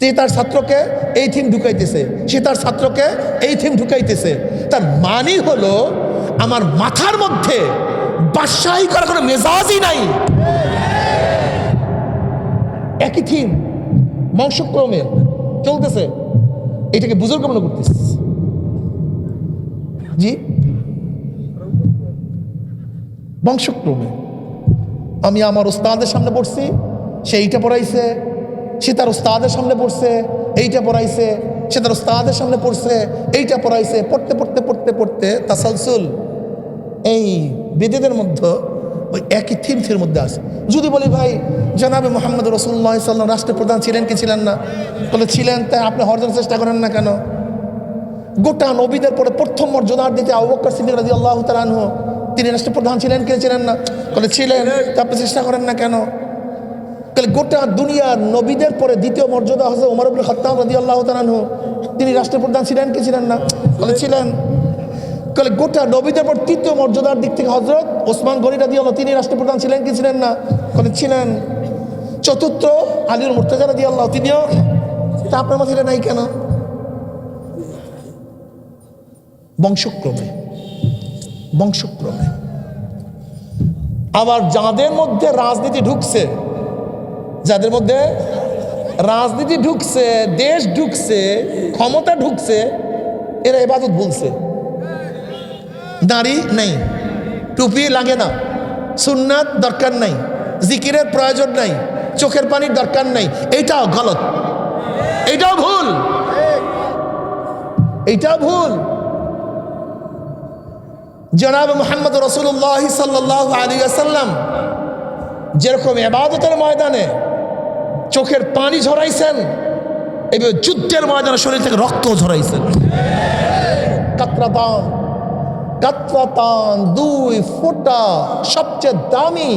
সে তার ছাত্রকে এই থিম ঢুকাইতেছে, সে তার ছাত্রকে এই থিম ঢুকাইতেছে। তার মানে হলো, আমার মাথার মধ্যে বাদশাহী করার কোনো মেজাজই নাই। একই থিম, বংশক্রমে চলতেছে। এটাকে বুজুর্গ মনে করতেছে। জি? বংশক্রমে। আমি আমার ওস্তাদের সামনে পড়ছি, সে এইটা পড়াইছে সে তার ওস্তাদের সামনে পড়ছে, এইটা পড়াইছে, সে তার উস্তাদের সামনে পড়ছে, এইটা পড়াইছে, পড়তে পড়তে পড়তে পড়তে তাসালসুল এই বেদেদের মধ্যে ওই একই থিম থির মধ্যে আছে। যদি বলি ভাই, জানাবে মোহাম্মদ রসুল্লাহ সাল্লাম রাষ্ট্রপ্রধান ছিলেন কি ছিলেন না? বলে ছিলেন, তাই আপনি হরজন চেষ্টা করেন না কেন? গোটা নবীদের পরে প্রথম মর্যাদার দিতে আবুবকর সিদ্দিক রাজি আল্লাহ তালানহ তিনি রাষ্ট্রপ্রধান ছিলেন কে ছিলেন না? বলে ছিলেন তা আপনি চেষ্টা করেন না কেন? তাহলে গোটা দুনিয়ার নবীদের পরে দ্বিতীয় মর্যাদা হচ্ছে উমর আব্দুল খত্তাম রাজি আল্লাহ তালানহ তিনি রাষ্ট্রপ্রধান ছিলেন কি ছিলেন না? বলে ছিলেন। তাহলে গোটা নবীদের পর তৃতীয় মর্যাদার দিক থেকে হজরত ওসমান গনি রাজি আল্লাহ তিনি রাষ্ট্রপ্রধান ছিলেন কি ছিলেন না? বলে ছিলেন। চতুর্থ আলীর মুর্তাজা রাজি আল্লাহ তিনিও তা আপনার মাথায় নাই কেন? বংশক্রমে। বংশক্রমে। আবার যাদের মধ্যে রাজনীতি ঢুকছে যাদের মধ্যে রাজনীতি ঢুকছে, দেশ ঢুকছে, ক্ষমতা ঢুকছে, এরা এবাদত বলছে। দাড়ি নেই। টুপি লাগে না। সুন্নাত দরকার নাই। জিকিরের প্রয়োজন নাই। চোখের পানির দরকার নাই। এইটাও গলত। এইটাও ভুল। এইটাও ভুল। জনাব মোহাম্মদ রসুল্লাহ সাল্লাহ আলী আসাল্লাম যেরকম এবাদতের ময়দানে চোখের পানি ঝরাইছেন। এবার যুদ্ধের ময়দানে শরীর থেকে রক্ত ঝরাইছেন। কাতরাতান কাতরাতান, দুই ফোঁটা সবচেয়ে দামি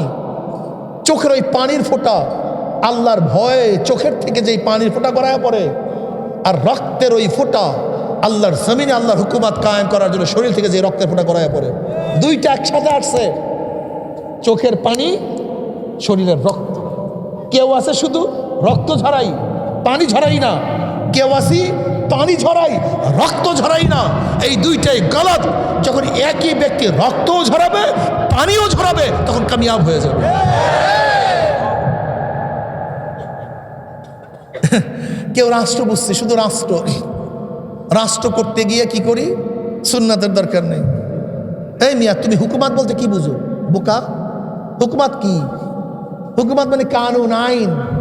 চোখের ওই পানির ফোঁটা। আল্লাহর ভয়ে চোখের থেকে যেই পানির ফোঁটা করায় পড়ে, আর রক্তের ওই ফোঁটা আল্লাহর জমিনে আল্লাহর হুকুমাত কায়েম করার জন্য শরীর থেকে যে রক্তের ফোঁটা করায় পড়ে। দুইটা একসাথে আসছে। চোখের পানি, শরীরের রক্ত। কেউ আছে শুধু? রক্ত ঝরাই, পানি ঝরাই না। কেউ আসি পানি ঝরাই, রক্ত ঝরাই না। এই দুইটাই গলত। যখন একই ব্যক্তি রক্তও ঝরাবে, পানিও ঝরাবে, তখন কামিয়াব হয়ে যাবে। কেউ রাষ্ট্র বুঝছে, শুধু রাষ্ট্র। রাষ্ট্র করতে গিয়ে কি করি? সুন্নাতের দরকার নেই। এই মিয়া, তুমি হুকুমাত বলতে কি বুঝো? বোকা? হুকুমাত কি? হুকুমাত মানে কানুন, আইন।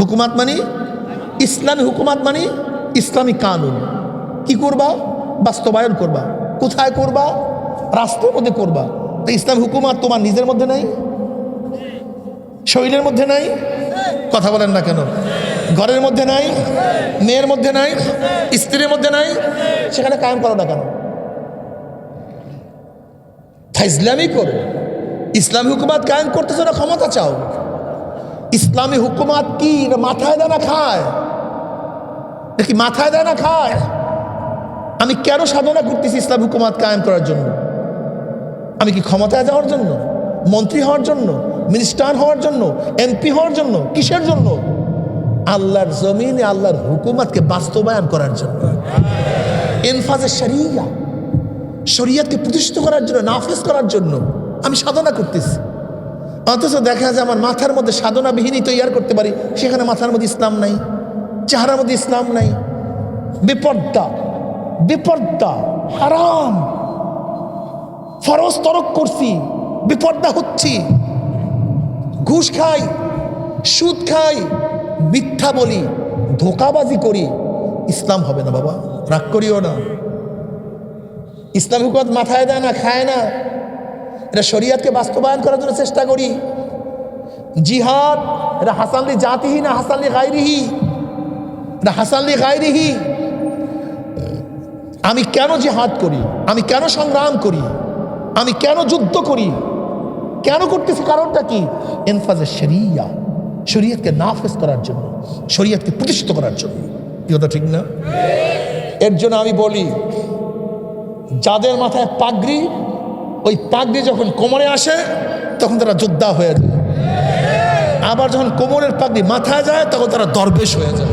হুকুমাত মানে? ইসলামী হুকুমাত মানে? ইসলামী কানুন। কি করবা? বাস্তবায়ন করবা। কোথায় করবা? রাষ্ট্রের মধ্যে করবা। তো ইসলামী হুকুমাত তোমার নিজের মধ্যে নাই? শরীরের মধ্যে নাই? কথা বলেন না কেন? ঘরের মধ্যে নাই? মেয়ের মধ্যে নাই? স্ত্রীর মধ্যে নাই? সেখানে কায়েম করো না কেন? ইসলামী করো। ইসলামী হুকুমাত কায়েম করতেছো না ক্ষমতা চাও? ইসলামী হুকুমাত কি? মাথায় দেয় না খায় নাকি মাথায় দেয় না খায়? আমি কেন সাধনা করতেছি ইসলাম হুকুমাত কায়েম করার জন্য? আমি কি ক্ষমতায় যাওয়ার জন্য? মন্ত্রী হওয়ার জন্য? মিনিস্টার হওয়ার জন্য? এমপি হওয়ার জন্য? কিসের জন্য? আল্লাহর জমিনে আল্লাহর হুকুমাতকে বাস্তবায়ন করার জন্য। এনফাজে শরিয়া। শরিয়াতকে প্রতিষ্ঠিত করার জন্য, নাফেজ করার জন্য আমি সাধনা করতেছি। অথচ দেখা যায় আমার মাথার মধ্যে সাধনা বিহীনই তৈয়ার করতে পারি। সেখানে মাথার মধ্যে ইসলাম নাই, চেহারার মধ্যে ইসলাম নাই। বিপর্দা বিপর্দা, হারাম। ফরজ তরক করছি, বিপর্দা হচ্ছি। ঘুষ খাই, সুদ খাই, মিথ্যা বলি, ধোকাবাজি করি। ইসলাম হবে না বাবা, রাগ করিও না। ইসলাম হুকুমত মাথায় দেয় না, খায় না। এটা শরিয়াতকে বাস্তবায়ন করার জন্য চেষ্টা করি। জিহাদ, এটা হাসানলি জাতিহি না হাসানলি গাইরিহি এটা হাসানলি গাইরিহি আমি কেন জিহাদ করি? আমি কেন সংগ্রাম করি? আমি কেন যুদ্ধ করি? কেন করতেছি? কারণটা কি? এনফাজে শরিয়া, শরীয়তকে নাফেজ করার জন্য, শরীয়তকে প্রতিষ্ঠিত করার জন্য। কথা ঠিক না? এর জন্য আমি বলি, যাদের মাথায় পাগড়ি ওই পাগড়ি যখন কোমরে আসে, তখন তারা যোদ্ধা হয়ে যায়। আবার যখন কোমরের পাগড়ি মাথায় যায়, তখন তারা দরবেশ হয়ে যায়।